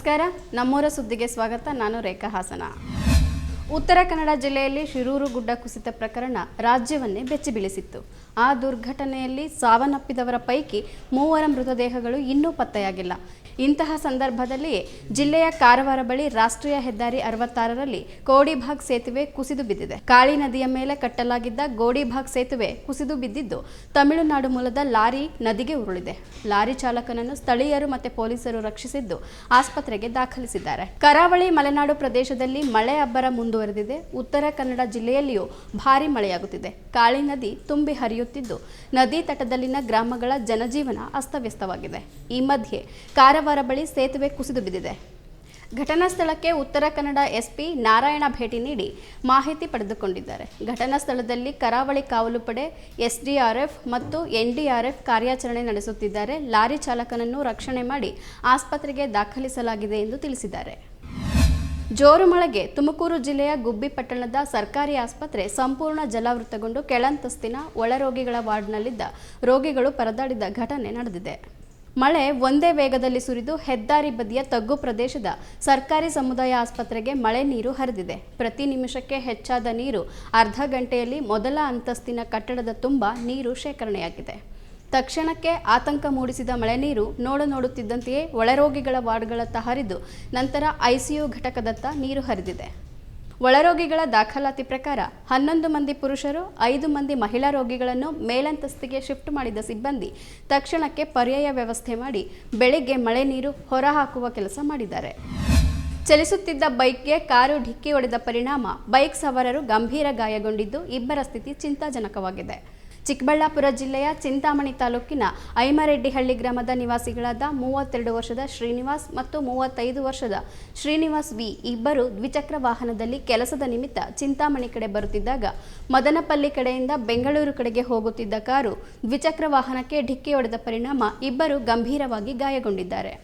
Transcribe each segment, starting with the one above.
ನಮಸ್ಕಾರ. ನಮ್ಮೂರ ಸುದ್ದಿಗೆ ಸ್ವಾಗತ. ನಾನು ರೇಖಾ ಹಾಸನ. ಉತ್ತರ ಕನ್ನಡ ಜಿಲ್ಲೆಯಲ್ಲಿ ಶಿರೂರು ಗುಡ್ಡ ಕುಸಿತ ಪ್ರಕರಣ ರಾಜ್ಯವನ್ನೇ ಬೆಚ್ಚಿ ಬೀಳಿಸಿತ್ತು. ಆ ದುರ್ಘಟನೆಯಲ್ಲಿ ಸಾವನ್ನಪ್ಪಿದವರ ಪೈಕಿ ಮೂವರ ಮೃತದೇಹಗಳು ಇನ್ನೂ ಪತ್ತೆಯಾಗಿಲ್ಲ. ಇಂತಹ ಸಂದರ್ಭದಲ್ಲಿ ಜಿಲ್ಲೆಯ ಕಾರವಾರ ಬಳಿ ರಾಷ್ಟ್ರೀಯ ಹೆದ್ದಾರಿ ಅರವತ್ತಾರರಲ್ಲಿ ಕೋಡಿಭಾಗ್ ಸೇತುವೆ ಕುಸಿದು ಬಿದ್ದಿದೆ. ಕಾಳಿ ನದಿಯ ಮೇಲೆ ಕಟ್ಟಲಾಗಿದ್ದ ಗೋಡಿಭಾಗ್ ಸೇತುವೆ ಕುಸಿದು ಬಿದ್ದಿದ್ದು, ತಮಿಳುನಾಡು ಮೂಲದ ಲಾರಿ ನದಿಗೆ ಉರುಳಿದೆ. ಲಾರಿ ಚಾಲಕನನ್ನು ಸ್ಥಳೀಯರು ಮತ್ತು ಪೊಲೀಸರು ರಕ್ಷಿಸಿದ್ದು ಆಸ್ಪತ್ರೆಗೆ ದಾಖಲಿಸಿದ್ದಾರೆ. ಕರಾವಳಿ ಮಲೆನಾಡು ಪ್ರದೇಶದಲ್ಲಿ ಮಳೆ ಅಬ್ಬರ ಮುಂದುವರೆದಿದೆ. ಉತ್ತರ ಕನ್ನಡ ಜಿಲ್ಲೆಯಲ್ಲಿಯೂ ಭಾರಿ ಮಳೆಯಾಗುತ್ತಿದೆ. ಕಾಳಿ ನದಿ ತುಂಬಿ ಹರಿಯುತ್ತಿದ್ದು, ನದಿ ತಟದಲ್ಲಿನ ಗ್ರಾಮಗಳ ಜನಜೀವನ ಅಸ್ತವ್ಯಸ್ತವಾಗಿದೆ. ಈ ಮಧ್ಯೆ ಕಾರವಾರ ಬಳಿ ಸೇತುವೆ ಕುಸಿದು ಬಿದ್ದಿದೆ. ಘಟನಾ ಸ್ಥಳಕ್ಕೆ ಉತ್ತರ ಕನ್ನಡ ಎಸ್ಪಿ ನಾರಾಯಣ ಭೇಟಿ ನೀಡಿ ಮಾಹಿತಿ ಪಡೆದುಕೊಂಡಿದ್ದಾರೆ. ಘಟನಾ ಸ್ಥಳದಲ್ಲಿ ಕರಾವಳಿ ಕಾವಲು ಪಡೆ ಎಸ್ಡಿಆರ್ಎಫ್ ಮತ್ತು ಎನ್ಡಿಆರ್ಎಫ್ ಕಾರ್ಯಾಚರಣೆ ನಡೆಸುತ್ತಿದ್ದಾರೆ. ಲಾರಿ ಚಾಲಕನನ್ನು ರಕ್ಷಣೆ ಮಾಡಿ ಆಸ್ಪತ್ರೆಗೆ ದಾಖಲಿಸಲಾಗಿದೆ ಎಂದು ತಿಳಿಸಿದ್ದಾರೆ. ಜೋರು ಮಳೆಗೆ ತುಮಕೂರು ಜಿಲ್ಲೆಯ ಗುಬ್ಬಿ ಪಟ್ಟಣದ ಸರ್ಕಾರಿ ಆಸ್ಪತ್ರೆ ಸಂಪೂರ್ಣ ಜಲಾವೃತಗೊಂಡು ಕೆಳಂತಸ್ತಿನ ಒಳರೋಗಿಗಳ ವಾರ್ಡ್ನಲ್ಲಿದ್ದ ರೋಗಿಗಳು ಪರದಾಡಿದ ಘಟನೆ ನಡೆದಿದೆ. ಮಳೆ ಒಂದೇ ವೇಗದಲ್ಲಿ ಸುರಿದು ಹೆದ್ದಾರಿ ಬದಿಯ ತಗ್ಗು ಪ್ರದೇಶದ ಸರ್ಕಾರಿ ಸಮುದಾಯ ಆಸ್ಪತ್ರೆಗೆ ಮಳೆ ನೀರು ಹರಿದಿದೆ. ಪ್ರತಿ ನಿಮಿಷಕ್ಕೆ ಹೆಚ್ಚಾದ ನೀರು ಅರ್ಧ ಗಂಟೆಯಲ್ಲಿ ಮೊದಲ ಅಂತಸ್ತಿನ ಕಟ್ಟಡದ ತುಂಬ ನೀರು ಶೇಖರಣೆಯಾಗಿದೆ. ತಕ್ಷಣಕ್ಕೆ ಆತಂಕ ಮೂಡಿಸಿದ ಮಳೆ ನೀರು ನೋಡ ನೋಡುತ್ತಿದ್ದಂತೆಯೇ ಒಳರೋಗಿಗಳ ವಾರ್ಡ್ಗಳತ್ತ ಹರಿದು ನಂತರ ಐಸಿಯು ಘಟಕದತ್ತ ನೀರು ಹರಿದಿದೆ. ಒಳರೋಗಿಗಳ ದಾಖಲಾತಿ ಪ್ರಕಾರ ಹನ್ನೊಂದು ಮಂದಿ ಪುರುಷರು, ಐದು ಮಂದಿ ಮಹಿಳಾ ರೋಗಿಗಳನ್ನು ಮೇಲಂತಸ್ತಿಗೆ ಶಿಫ್ಟ್ ಮಾಡಿದ ಸಿಬ್ಬಂದಿ ತಕ್ಷಣಕ್ಕೆ ಪರ್ಯಾಯ ವ್ಯವಸ್ಥೆ ಮಾಡಿ ಬೆಳಿಗ್ಗೆ ಮಳೆ ನೀರು ಹೊರಹಾಕುವ ಕೆಲಸ ಮಾಡಿದ್ದಾರೆ. ಚಲಿಸುತ್ತಿದ್ದ ಬೈಕ್ಗೆ ಕಾರು ಢಿಕ್ಕಿ ಹೊಡೆದ ಪರಿಣಾಮ, ಬೈಕ್ ಸವಾರರು ಗಂಭೀರ ಗಾಯಗೊಂಡಿದ್ದು ಇಬ್ಬರ ಸ್ಥಿತಿ ಚಿಂತಾಜನಕವಾಗಿದೆ. ಚಿಕ್ಕಬಳ್ಳಾಪುರ ಜಿಲ್ಲೆಯ ಚಿಂತಾಮಣಿ ತಾಲೂಕಿನ ಐಮರೆಡ್ಡಿಹಳ್ಳಿ ಗ್ರಾಮದ ನಿವಾಸಿಗಳಾದ ಮೂವತ್ತೆರಡು ವರ್ಷದ ಶ್ರೀನಿವಾಸ್ ಮತ್ತು ಮೂವತ್ತೈದು ವರ್ಷದ ಶ್ರೀನಿವಾಸ್ ವಿ ಇಬ್ಬರು ದ್ವಿಚಕ್ರ ವಾಹನದಲ್ಲಿ ಕೆಲಸದ ನಿಮಿತ್ತ ಚಿಂತಾಮಣಿ ಕಡೆ ಬರುತ್ತಿದ್ದಾಗ ಮದನಪಲ್ಲಿ ಕಡೆಯಿಂದ ಬೆಂಗಳೂರು ಕಡೆಗೆ ಹೋಗುತ್ತಿದ್ದ ಕಾರು ದ್ವಿಚಕ್ರ ವಾಹನಕ್ಕೆ ಡಿಕ್ಕಿ ಹೊಡೆದ ಪರಿಣಾಮ ಇಬ್ಬರು ಗಂಭೀರವಾಗಿ ಗಾಯಗೊಂಡಿದ್ದಾರೆ.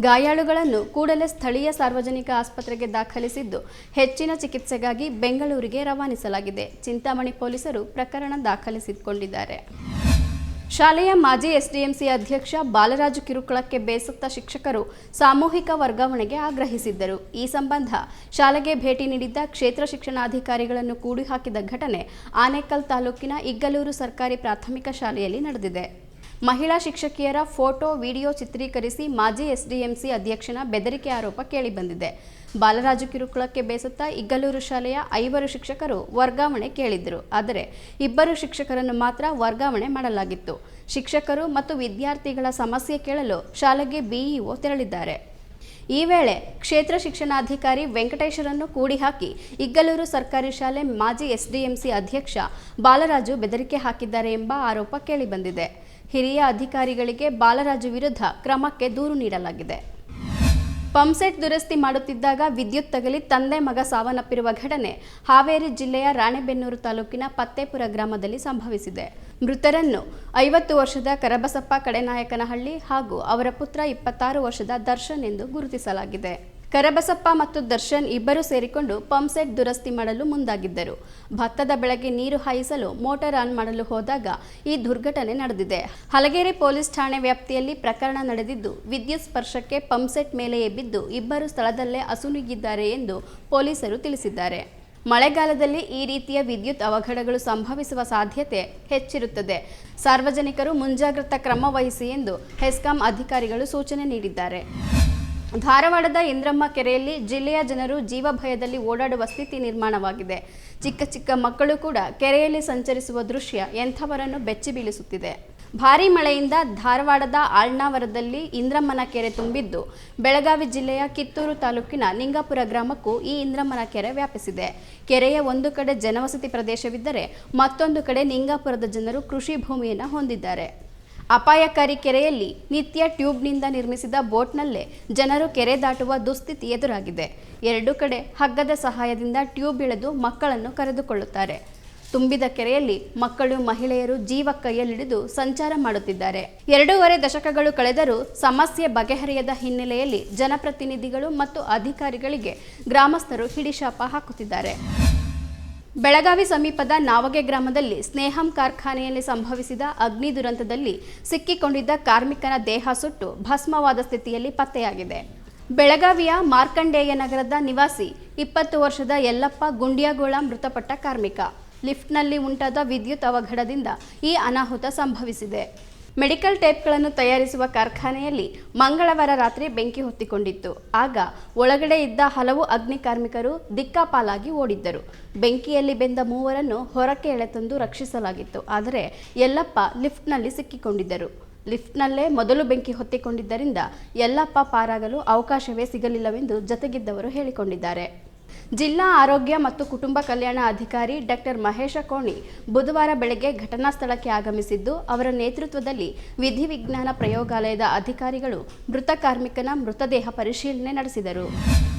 ಗಾಯಾಳುಗಳನ್ನು ಕೂಡಲೇ ಸ್ಥಳೀಯ ಸಾರ್ವಜನಿಕ ಆಸ್ಪತ್ರೆಗೆ ದಾಖಲಿಸಿದ್ದು ಹೆಚ್ಚಿನ ಚಿಕಿತ್ಸೆಗಾಗಿ ಬೆಂಗಳೂರಿಗೆ ರವಾನಿಸಲಾಗಿದೆ. ಚಿಂತಾಮಣಿ ಪೊಲೀಸರು ಪ್ರಕರಣ ದಾಖಲಿಸಿಕೊಂಡಿದ್ದಾರೆ. ಶಾಲೆಯ ಮಾಜಿ ಎಸ್ಡಿಎಂಸಿ ಅಧ್ಯಕ್ಷ ಬಾಲರಾಜು ಕಿರುಕುಳಕ್ಕೆ ಬೇಸತ್ತ ಶಿಕ್ಷಕರು ಸಾಮೂಹಿಕ ವರ್ಗಾವಣೆಗೆ ಆಗ್ರಹಿಸಿದ್ದರು. ಈ ಸಂಬಂಧ ಶಾಲೆಗೆ ಭೇಟಿ ನೀಡಿದ್ದ ಕ್ಷೇತ್ರ ಶಿಕ್ಷಣಾಧಿಕಾರಿಗಳನ್ನು ಕೂಡಿ ಹಾಕಿದ ಘಟನೆ ಆನೇಕಲ್ ತಾಲೂಕಿನ ಇಗ್ಗಲೂರು ಸರ್ಕಾರಿ ಪ್ರಾಥಮಿಕ ಶಾಲೆಯಲ್ಲಿ ನಡೆದಿದೆ. ಮಹಿಳಾ ಶಿಕ್ಷಕಿಯರ ಫೋಟೋ, ವಿಡಿಯೋ ಚಿತ್ರೀಕರಿಸಿ ಮಾಜಿ ಎಸ್ಡಿಎಂಸಿ ಅಧ್ಯಕ್ಷನ ಬೆದರಿಕೆ ಆರೋಪ ಕೇಳಿಬಂದಿದೆ. ಬಾಲರಾಜು ಕಿರುಕುಳಕ್ಕೆ ಬೇಸತ್ತ ಇಗ್ಗಲೂರು ಶಾಲೆಯ ಐವರು ಶಿಕ್ಷಕರು ವರ್ಗಾವಣೆ ಕೇಳಿದ್ದರು. ಆದರೆ ಇಬ್ಬರು ಶಿಕ್ಷಕರನ್ನು ಮಾತ್ರ ವರ್ಗಾವಣೆ ಮಾಡಲಾಗಿತ್ತು. ಶಿಕ್ಷಕರು ಮತ್ತು ವಿದ್ಯಾರ್ಥಿಗಳ ಸಮಸ್ಯೆ ಕೇಳಲು ಶಾಲೆಗೆ ಬಿಇಒ ತೆರಳಿದ್ದಾರೆ. ಈ ವೇಳೆ ಕ್ಷೇತ್ರ ಶಿಕ್ಷಣಾಧಿಕಾರಿ ವೆಂಕಟೇಶರನ್ನು ಕೂಡಿ ಹಾಕಿ ಇಗ್ಗಲೂರು ಸರ್ಕಾರಿ ಶಾಲೆ ಮಾಜಿ ಎಸ್ಡಿಎಂಸಿ ಅಧ್ಯಕ್ಷ ಬಾಲರಾಜು ಬೆದರಿಕೆ ಹಾಕಿದ್ದಾರೆ ಎಂಬ ಆರೋಪ ಕೇಳಿಬಂದಿದೆ. ಹಿರಿಯ ಅಧಿಕಾರಿಗಳಿಗೆ ಬಾಲರಾಜು ವಿರುದ್ಧ ಕ್ರಮಕ್ಕೆ ದೂರು ನೀಡಲಾಗಿದೆ. ಪಂಪ್ಸೆಟ್ ದುರಸ್ತಿ ಮಾಡುತ್ತಿದ್ದಾಗ ವಿದ್ಯುತ್ ತಗಲಿ ತಂದೆ ಮಗ ಸಾವನ್ನಪ್ಪಿರುವ ಘಟನೆ ಹಾವೇರಿ ಜಿಲ್ಲೆಯ ರಾಣೆಬೆನ್ನೂರು ತಾಲೂಕಿನ ಪತ್ತೇಪುರ ಗ್ರಾಮದಲ್ಲಿ ಸಂಭವಿಸಿದೆ. ಮೃತರನ್ನು ಐವತ್ತು ವರ್ಷದ ಕರಬಸಪ್ಪ ಕಡೆನಾಯಕನಹಳ್ಳಿ ಹಾಗೂ ಅವರ ಪುತ್ರ ಇಪ್ಪತ್ತಾರು ವರ್ಷದ ದರ್ಶನ್ ಎಂದು ಗುರುತಿಸಲಾಗಿದೆ. ಕರಬಸಪ್ಪ ಮತ್ತು ದರ್ಶನ್ ಇಬ್ಬರು ಸೇರಿಕೊಂಡು ಪಂಪ್ಸೆಟ್ ದುರಸ್ತಿ ಮಾಡಲು ಮುಂದಾಗಿದ್ದರು. ಭತ್ತದ ಬೆಳೆಗೆ ನೀರು ಹಾಯಿಸಲು ಮೋಟಾರ್ ಆನ್ ಮಾಡಲು ಹೋದಾಗ ಈ ದುರ್ಘಟನೆ ನಡೆದಿದೆ. ಹಲಗೇರಿ ಪೊಲೀಸ್ ಠಾಣೆ ವ್ಯಾಪ್ತಿಯಲ್ಲಿ ಪ್ರಕರಣ ನಡೆದಿದ್ದು, ವಿದ್ಯುತ್ ಸ್ಪರ್ಶಕ್ಕೆ ಪಂಪ್ಸೆಟ್ ಮೇಲೆಯೇ ಬಿದ್ದು ಇಬ್ಬರು ಸ್ಥಳದಲ್ಲೇ ಅಸುನೀಗಿದ್ದಾರೆ ಎಂದು ಪೊಲೀಸರು ತಿಳಿಸಿದ್ದಾರೆ. ಮಳೆಗಾಲದಲ್ಲಿ ಈ ರೀತಿಯ ವಿದ್ಯುತ್ ಅವಘಡಗಳು ಸಂಭವಿಸುವ ಸಾಧ್ಯತೆ ಹೆಚ್ಚಿರುತ್ತದೆ. ಸಾರ್ವಜನಿಕರು ಮುಂಜಾಗ್ರತಾ ಕ್ರಮ ವಹಿಸಿ ಎಂದು ಹೆಸ್ಕಾಂ ಅಧಿಕಾರಿಗಳು ಸೂಚನೆ ನೀಡಿದ್ದಾರೆ. ಧಾರವಾಡದ ಇಂದ್ರಮ್ಮ ಕೆರೆಯಲ್ಲಿ ಜಿಲ್ಲೆಯ ಜನರು ಜೀವ ಭಯದಲ್ಲಿ ಓಡಾಡುವ ಸ್ಥಿತಿ ನಿರ್ಮಾಣವಾಗಿದೆ. ಚಿಕ್ಕ ಚಿಕ್ಕ ಮಕ್ಕಳು ಕೂಡ ಕೆರೆಯಲ್ಲಿ ಸಂಚರಿಸುವ ದೃಶ್ಯ ಎಂಥವರನ್ನು ಬೆಚ್ಚಿ ಬೀಳಿಸುತ್ತಿದೆ. ಭಾರೀ ಮಳೆಯಿಂದ ಧಾರವಾಡದ ಆಳ್ನಾವರದಲ್ಲಿ ಇಂದ್ರಮ್ಮನ ಕೆರೆ ತುಂಬಿದ್ದು, ಬೆಳಗಾವಿ ಜಿಲ್ಲೆಯ ಕಿತ್ತೂರು ತಾಲೂಕಿನ ನಿಂಗಾಪುರ ಗ್ರಾಮಕ್ಕೂ ಈ ಇಂದ್ರಮ್ಮನ ಕೆರೆ ವ್ಯಾಪಿಸಿದೆ. ಕೆರೆಯ ಒಂದು ಕಡೆ ಜನವಸತಿ ಪ್ರದೇಶವಿದ್ದರೆ ಮತ್ತೊಂದು ಕಡೆ ನಿಂಗಾಪುರದ ಜನರು ಕೃಷಿ ಭೂಮಿಯನ್ನು ಹೊಂದಿದ್ದಾರೆ. ಅಪಾಯಕಾರಿ ಕೆರೆಯಲ್ಲಿ ನಿತ್ಯ ಟ್ಯೂಬ್ನಿಂದ ನಿರ್ಮಿಸಿದ ಬೋಟ್ನಲ್ಲೇ ಜನರು ಕೆರೆ ದಾಟುವ ದುಸ್ಥಿತಿ ಎದುರಾಗಿದೆ. ಎರಡು ಕಡೆ ಹಗ್ಗದ ಸಹಾಯದಿಂದ ಟ್ಯೂಬ್ ಇಳೆದು ಮಕ್ಕಳನ್ನು ಕರೆದುಕೊಳ್ಳುತ್ತಾರೆ. ತುಂಬಿದ ಕೆರೆಯಲ್ಲಿ ಮಕ್ಕಳು, ಮಹಿಳೆಯರು ಜೀವ ಕೈಯಲ್ಲಿಡಿದು ಸಂಚಾರ ಮಾಡುತ್ತಿದ್ದಾರೆ. ಎರಡೂವರೆ ದಶಕಗಳು ಕಳೆದರೂ ಸಮಸ್ಯೆ ಬಗೆಹರಿಯದ ಹಿನ್ನೆಲೆಯಲ್ಲಿ ಜನಪ್ರತಿನಿಧಿಗಳು ಮತ್ತು ಅಧಿಕಾರಿಗಳಿಗೆ ಗ್ರಾಮಸ್ಥರು ಹಿಡಿಶಾಪ ಹಾಕುತ್ತಿದ್ದಾರೆ. ಬೆಳಗಾವಿ ಸಮೀಪದ ನಾವಗೆ ಗ್ರಾಮದಲ್ಲಿ ಸ್ನೇಹಂ ಕಾರ್ಖಾನೆಯಲ್ಲಿ ಸಂಭವಿಸಿದ ಅಗ್ನಿ ದುರಂತದಲ್ಲಿ ಸಿಕ್ಕಿಕೊಂಡಿದ್ದ ಕಾರ್ಮಿಕನ ದೇಹ ಸುಟ್ಟು ಭಸ್ಮವಾದ ಸ್ಥಿತಿಯಲ್ಲಿ ಪತ್ತೆಯಾಗಿದೆ. ಬೆಳಗಾವಿಯ ಮಾರ್ಕಂಡೇಯ ನಗರದ ನಿವಾಸಿ, ಇಪ್ಪತ್ತು ವರ್ಷದ ಯಲ್ಲಪ್ಪ ಗುಂಡಿಯಾಗೋಳ ಮೃತಪಟ್ಟ ಕಾರ್ಮಿಕ. ಲಿಫ್ಟ್ನಲ್ಲಿ ಉಂಟಾದ ವಿದ್ಯುತ್ ಅವಘಡದಿಂದ ಈ ಅನಾಹುತ ಸಂಭವಿಸಿದೆ. ಮೆಡಿಕಲ್ ಟೇಪ್ಗಳನ್ನು ತಯಾರಿಸುವ ಕಾರ್ಖಾನೆಯಲ್ಲಿ ಮಂಗಳವಾರ ರಾತ್ರಿ ಬೆಂಕಿ ಹೊತ್ತಿಕೊಂಡಿತ್ತು. ಆಗ ಒಳಗಡೆ ಇದ್ದ ಹಲವು ಅಗ್ನಿ ಕಾರ್ಮಿಕರು ದಿಕ್ಕಾಪಾಲಾಗಿ ಓಡಿದ್ದರು. ಬೆಂಕಿಯಲ್ಲಿ ಬೆಂದ ಮೂವರನ್ನು ಹೊರಕ್ಕೆ ಎಳೆತಂದು ರಕ್ಷಿಸಲಾಗಿತ್ತು. ಆದರೆ ಯಲ್ಲಪ್ಪ ಲಿಫ್ಟ್ನಲ್ಲಿ ಸಿಕ್ಕಿಕೊಂಡಿದ್ದರು. ಲಿಫ್ಟ್ನಲ್ಲೇ ಮೊದಲು ಬೆಂಕಿ ಹೊತ್ತಿಕೊಂಡಿದ್ದರಿಂದ ಯಲ್ಲಪ್ಪ ಪಾರಾಗಲು ಅವಕಾಶವೇ ಸಿಗಲಿಲ್ಲವೆಂದು ಜತೆಗಿದ್ದವರು ಹೇಳಿಕೊಂಡಿದ್ದಾರೆ. ಜಿಲ್ಲಾ ಆರೋಗ್ಯ ಮತ್ತು ಕುಟುಂಬ ಕಲ್ಯಾಣ ಅಧಿಕಾರಿ ಡಾಕ್ಟರ್ ಮಹೇಶ ಕೋಣಿ ಬುಧವಾರ ಬೆಳಗ್ಗೆ ಘಟನಾ ಸ್ಥಳಕ್ಕೆ ಆಗಮಿಸಿದ್ದು, ಅವರ ನೇತೃತ್ವದಲ್ಲಿ ವಿಧಿವಿಜ್ಞಾನ ಪ್ರಯೋಗಾಲಯದ ಅಧಿಕಾರಿಗಳು ಮೃತ ಕಾರ್ಮಿಕನ ಮೃತದೇಹ ಪರಿಶೀಲನೆ ನಡೆಸಿದರು.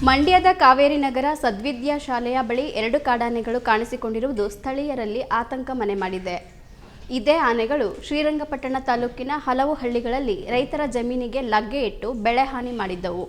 ಮಂಡ್ಯದ ಕಾವೇರಿ ನಗರ ಸದ್ವಿದ್ಯಾ ಶಾಲೆಯ ಬಳಿ ಎರಡು ಕಾಡಾನೆಗಳು ಕಾಣಿಸಿಕೊಂಡಿರುವುದು ಸ್ಥಳೀಯರಲ್ಲಿ ಆತಂಕ ಮನೆ ಮಾಡಿದೆ. ಇದೇ ಆನೆಗಳು ಶ್ರೀರಂಗಪಟ್ಟಣ ತಾಲೂಕಿನ ಹಲವು ಹಳ್ಳಿಗಳಲ್ಲಿ ರೈತರ ಜಮೀನಿಗೆ ಲಗ್ಗೆ ಇಟ್ಟು ಬೆಳೆ ಹಾನಿ ಮಾಡಿದ್ದವು.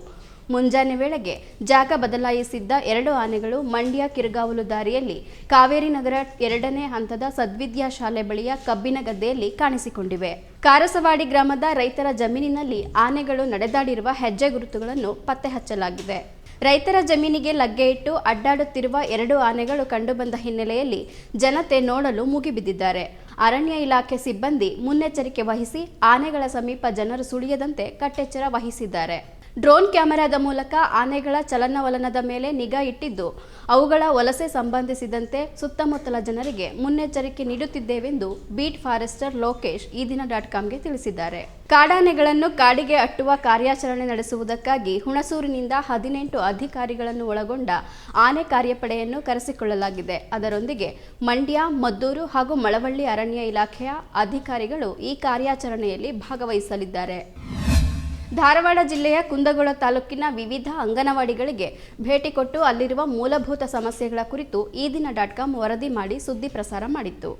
ಮುಂಜಾನೆ ವೇಳೆಗೆ ಜಾಗ ಬದಲಾಯಿಸಿದ್ದ ಎರಡು ಆನೆಗಳು ಮಂಡ್ಯ ಕಿರುಗಾವಲು ದಾರಿಯಲ್ಲಿ ಕಾವೇರಿ ನಗರ ಎರಡನೇ ಹಂತದ ಸದ್ವಿದ್ಯಾ ಶಾಲೆ ಬಳಿಯ ಕಬ್ಬಿನ ಗದ್ದೆಯಲ್ಲಿ ಕಾಣಿಸಿಕೊಂಡಿವೆ. ಕಾರಸವಾಡಿ ಗ್ರಾಮದ ರೈತರ ಜಮೀನಿನಲ್ಲಿ ಆನೆಗಳು ನಡೆದಾಡಿರುವ ಹೆಜ್ಜೆ ಗುರುತುಗಳನ್ನು ಪತ್ತೆ ಹಚ್ಚಲಾಗಿದೆ ರೈತರ ಜಮೀನಿಗೆ ಲಗ್ಗೆ ಇಟ್ಟು ಅಡ್ಡಾಡುತ್ತಿರುವ ಎರಡು ಆನೆಗಳು ಕಂಡುಬಂದ ಹಿನ್ನೆಲೆಯಲ್ಲಿ ಜನತೆ ನೋಡಲು ಮುಗಿಬಿದ್ದಿದ್ದಾರೆ. ಅರಣ್ಯ ಇಲಾಖೆ ಸಿಬ್ಬಂದಿ ಮುನ್ನೆಚ್ಚರಿಕೆ ವಹಿಸಿ ಆನೆಗಳ ಸಮೀಪ ಜನರು ಸುಳಿಯದಂತೆ ಕಟ್ಟೆಚ್ಚರ ವಹಿಸಿದ್ದಾರೆ. ಡ್ರೋನ್ ಕ್ಯಾಮೆರಾದ ಮೂಲಕ ಆನೆಗಳ ಚಲನವಲನದ ಮೇಲೆ ನಿಗಾ ಇಟ್ಟಿದ್ದು, ಅವುಗಳ ವಲಸೆ ಸಂಬಂಧಿಸಿದಂತೆ ಸುತ್ತಮುತ್ತಲ ಜನರಿಗೆ ಮುನ್ನೆಚ್ಚರಿಕೆ ನೀಡುತ್ತಿದ್ದೇವೆಂದು ಬೀಟ್ ಫಾರೆಸ್ಟರ್ ಲೋಕೇಶ್ ಈ ದಿನ ಡಾಟ್ ಕಾಮ್ಗೆ ತಿಳಿಸಿದ್ದಾರೆ. ಕಾಡಾನೆಗಳನ್ನು ಕಾಡಿಗೆ ಅಟ್ಟುವ ಕಾರ್ಯಾಚರಣೆ ನಡೆಸುವುದಕ್ಕಾಗಿ ಹುಣಸೂರಿನಿಂದ ಹದಿನೆಂಟು ಅಧಿಕಾರಿಗಳನ್ನು ಒಳಗೊಂಡ ಆನೆ ಕಾರ್ಯಪಡೆಯನ್ನು ಕರೆಸಿಕೊಳ್ಳಲಾಗಿದೆ. ಅದರೊಂದಿಗೆ ಮಂಡ್ಯ, ಮದ್ದೂರು ಹಾಗೂ ಮಳವಳ್ಳಿ ಅರಣ್ಯ ಇಲಾಖೆಯ ಅಧಿಕಾರಿಗಳು ಈ ಕಾರ್ಯಾಚರಣೆಯಲ್ಲಿ ಭಾಗವಹಿಸಲಿದ್ದಾರೆ. ಧಾರವಾಡ ಜಿಲ್ಲೆಯ ಕುಂದಗೋಳ ತಾಲೂಕಿನ ವಿವಿಧ ಅಂಗನವಾಡಿಗಳಿಗೆ ಭೇಟಿ ಕೊಟ್ಟು ಅಲ್ಲಿರುವ ಮೂಲಭೂತ ಸಮಸ್ಯೆಗಳ ಕುರಿತು ಈ ದಿನ ಡಾಟ್ ಕಾಮ್ ವರದಿ ಮಾಡಿ ಸುದ್ದಿ ಪ್ರಸಾರ ಮಾಡಿತ್ತು.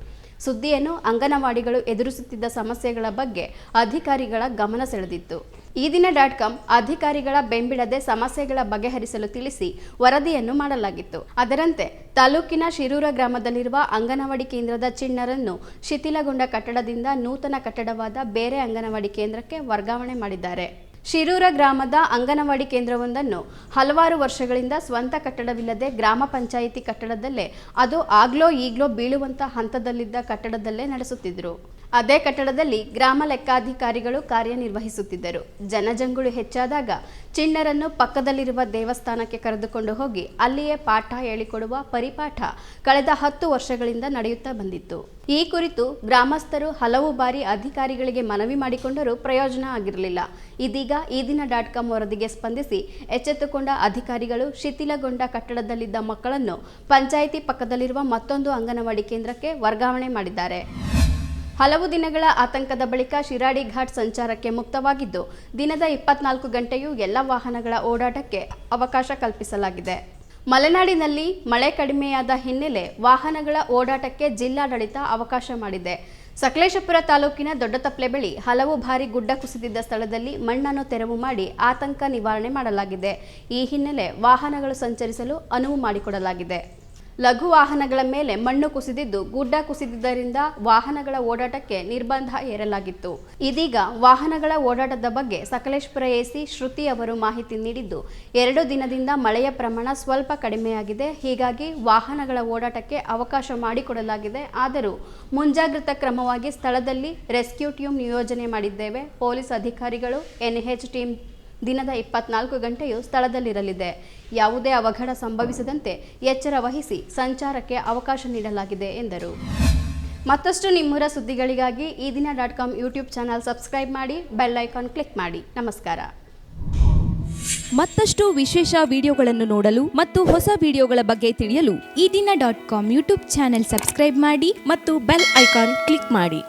ಸುದ್ದಿಯನ್ನು ಅಂಗನವಾಡಿಗಳು ಎದುರಿಸುತ್ತಿದ್ದ ಸಮಸ್ಯೆಗಳ ಬಗ್ಗೆ ಅಧಿಕಾರಿಗಳ ಗಮನ ಸೆಳೆದಿತ್ತು. ಈ ದಿನ ಡಾಟ್ ಕಾಮ್ ಅಧಿಕಾರಿಗಳ ಬೆಂಬಿಡದೆ ಸಮಸ್ಯೆಗಳ ಬಗೆಹರಿಸಲು ತಿಳಿಸಿ ವರದಿಯನ್ನು ಮಾಡಲಾಗಿತ್ತು. ಅದರಂತೆ ತಾಲೂಕಿನ ಶಿರೂರ ಗ್ರಾಮದಲ್ಲಿರುವ ಅಂಗನವಾಡಿ ಕೇಂದ್ರದ ಚಿಣ್ಣರನ್ನು ಶಿಥಿಲಗೊಂಡ ಕಟ್ಟಡದಿಂದ ನೂತನ ಕಟ್ಟಡವಾದ ಬೇರೆ ಅಂಗನವಾಡಿ ಕೇಂದ್ರಕ್ಕೆ ವರ್ಗಾವಣೆ ಮಾಡಿದ್ದಾರೆ. ಶಿರೂರ ಗ್ರಾಮದ ಅಂಗನವಾಡಿ ಕೇಂದ್ರವೊಂದನ್ನು ಹಲವಾರು ವರ್ಷಗಳಿಂದ ಸ್ವಂತ ಕಟ್ಟಡವಿಲ್ಲದೆ ಗ್ರಾಮ ಪಂಚಾಯಿತಿ ಕಟ್ಟಡದಲ್ಲೇ ಅದು ಆಗ್ಲೋ ಈಗ್ಲೋ ಬೀಳುವಂತ ಹಂತದಲ್ಲಿದ್ದ ಕಟ್ಟಡದಲ್ಲೇ ನಡೆಸುತ್ತಿದ್ದರು ಅದೇ ಕಟ್ಟಡದಲ್ಲಿ ಗ್ರಾಮ ಲೆಕ್ಕಾಧಿಕಾರಿಗಳು ಕಾರ್ಯನಿರ್ವಹಿಸುತ್ತಿದ್ದರು. ಜನಜಂಗುಳಿ ಹೆಚ್ಚಾದಾಗ ಚಿಣ್ಣರನ್ನು ಪಕ್ಕದಲ್ಲಿರುವ ದೇವಸ್ಥಾನಕ್ಕೆ ಕರೆದುಕೊಂಡು ಹೋಗಿ ಅಲ್ಲಿಯೇ ಪಾಠ ಹೇಳಿಕೊಡುವ ಪರಿಪಾಠ ಕಳೆದ ಹತ್ತು ವರ್ಷಗಳಿಂದ ನಡೆಯುತ್ತಾ ಬಂದಿತ್ತು. ಈ ಕುರಿತು ಗ್ರಾಮಸ್ಥರು ಹಲವು ಬಾರಿ ಅಧಿಕಾರಿಗಳಿಗೆ ಮನವಿ ಮಾಡಿಕೊಂಡರೂ ಪ್ರಯೋಜನ ಆಗಿರಲಿಲ್ಲ. ಇದೀಗ ಈ ದಿನ ಡಾಟ್ ಕಾಮ್ ವರದಿಗೆ ಸ್ಪಂದಿಸಿ ಎಚ್ಚೆತ್ತುಕೊಂಡ ಅಧಿಕಾರಿಗಳು ಶಿಥಿಲಗೊಂಡ ಕಟ್ಟಡದಲ್ಲಿದ್ದ ಮಕ್ಕಳನ್ನು ಪಂಚಾಯಿತಿ ಪಕ್ಕದಲ್ಲಿರುವ ಮತ್ತೊಂದು ಅಂಗನವಾಡಿ ಕೇಂದ್ರಕ್ಕೆ ವರ್ಗಾವಣೆ ಮಾಡಿದ್ದಾರೆ. ಹಲವು ದಿನಗಳ ಆತಂಕದ ಬಳಿಕ ಶಿರಾಡಿ ಘಾಟ್ ಸಂಚಾರಕ್ಕೆ ಮುಕ್ತವಾಗಿದ್ದು, ದಿನದ ಇಪ್ಪತ್ನಾಲ್ಕು ಗಂಟೆಯೂ ಎಲ್ಲ ವಾಹನಗಳ ಓಡಾಟಕ್ಕೆ ಅವಕಾಶ ಕಲ್ಪಿಸಲಾಗಿದೆ. ಮಲೆನಾಡಿನಲ್ಲಿ ಮಳೆ ಕಡಿಮೆಯಾದ ಹಿನ್ನೆಲೆ ವಾಹನಗಳ ಓಡಾಟಕ್ಕೆ ಜಿಲ್ಲಾಡಳಿತ ಅವಕಾಶ ಮಾಡಿದೆ. ಸಕಲೇಶಪುರ ತಾಲೂಕಿನ ದೊಡ್ಡತಪ್ಲೆ ಬಳಿ ಹಲವು ಬಾರಿ ಗುಡ್ಡ ಕುಸಿದಿದ್ದ ಸ್ಥಳದಲ್ಲಿ ಮಣ್ಣನ್ನು ತೆರವು ಮಾಡಿ ಆತಂಕ ನಿವಾರಣೆ ಮಾಡಲಾಗಿದೆ. ಈ ಹಿನ್ನೆಲೆ ವಾಹನಗಳು ಸಂಚರಿಸಲು ಅನುವು ಮಾಡಿಕೊಡಲಾಗಿದೆ. ಲಘು ವಾಹನಗಳ ಮೇಲೆ ಮಣ್ಣು ಕುಸಿದಿದ್ದು ಗುಡ್ಡ ಕುಸಿದಿದ್ದರಿಂದ ವಾಹನಗಳ ಓಡಾಟಕ್ಕೆ ನಿರ್ಬಂಧ ಹೇರಲಾಗಿತ್ತು. ಇದೀಗ ವಾಹನಗಳ ಓಡಾಟದ ಬಗ್ಗೆ ಸಕಲೇಶ್ಪುರ ಎಸಿ ಶ್ರುತಿ ಅವರು ಮಾಹಿತಿ ನೀಡಿದ್ದು, ಎರಡು ದಿನದಿಂದ ಮಳೆಯ ಪ್ರಮಾಣ ಸ್ವಲ್ಪ ಕಡಿಮೆಯಾಗಿದೆ. ಹೀಗಾಗಿ ವಾಹನಗಳ ಓಡಾಟಕ್ಕೆ ಅವಕಾಶ ಮಾಡಿಕೊಡಲಾಗಿದೆ. ಆದರೂ ಮುಂಜಾಗ್ರತಾ ಕ್ರಮವಾಗಿ ಸ್ಥಳದಲ್ಲಿ ರೆಸ್ಕ್ಯೂ ಟೀಮ್ ನಿಯೋಜನೆ ಮಾಡಿದ್ದೇವೆ. ಪೊಲೀಸ್ ಅಧಿಕಾರಿಗಳು, ಎನ್ಎಚ್ ಟೀಮ್ ದಿನದ ಇಪ್ಪತ್ನಾಲ್ಕು ಗಂಟೆಯೂ ಸ್ಥಳದಲ್ಲಿರಲಿದೆ. ಯಾವುದೇ ಅವಘಡ ಸಂಭವಿಸದಂತೆ ಎಚ್ಚರ ವಹಿಸಿ ಸಂಚಾರಕ್ಕೆ ಅವಕಾಶ ನೀಡಲಾಗಿದೆ ಎಂದರು. ಮತ್ತಷ್ಟು ನಿಮ್ಮೂರ ಸುದ್ದಿಗಳಿಗಾಗಿ ಈ ದಿನ dot com YouTube channel subscribe ಮಾಡಿ, ಬೆಲ್ ಐಕಾನ್ ಕ್ಲಿಕ್ ಮಾಡಿ. ನಮಸ್ಕಾರ. ಮತ್ತಷ್ಟು ವಿಶೇಷ ವಿಡಿಯೋಗಳನ್ನು ನೋಡಲು ಮತ್ತು ಹೊಸ ವಿಡಿಯೋಗಳ ಬಗ್ಗೆ ತಿಳಿಯಲು ಈ ದಿನ dot com YouTube channel subscribe ಮಾಡಿ ಮತ್ತು ಬೆಲ್ ಐಕಾನ್ ಕ್ಲಿಕ್ ಮಾಡಿ.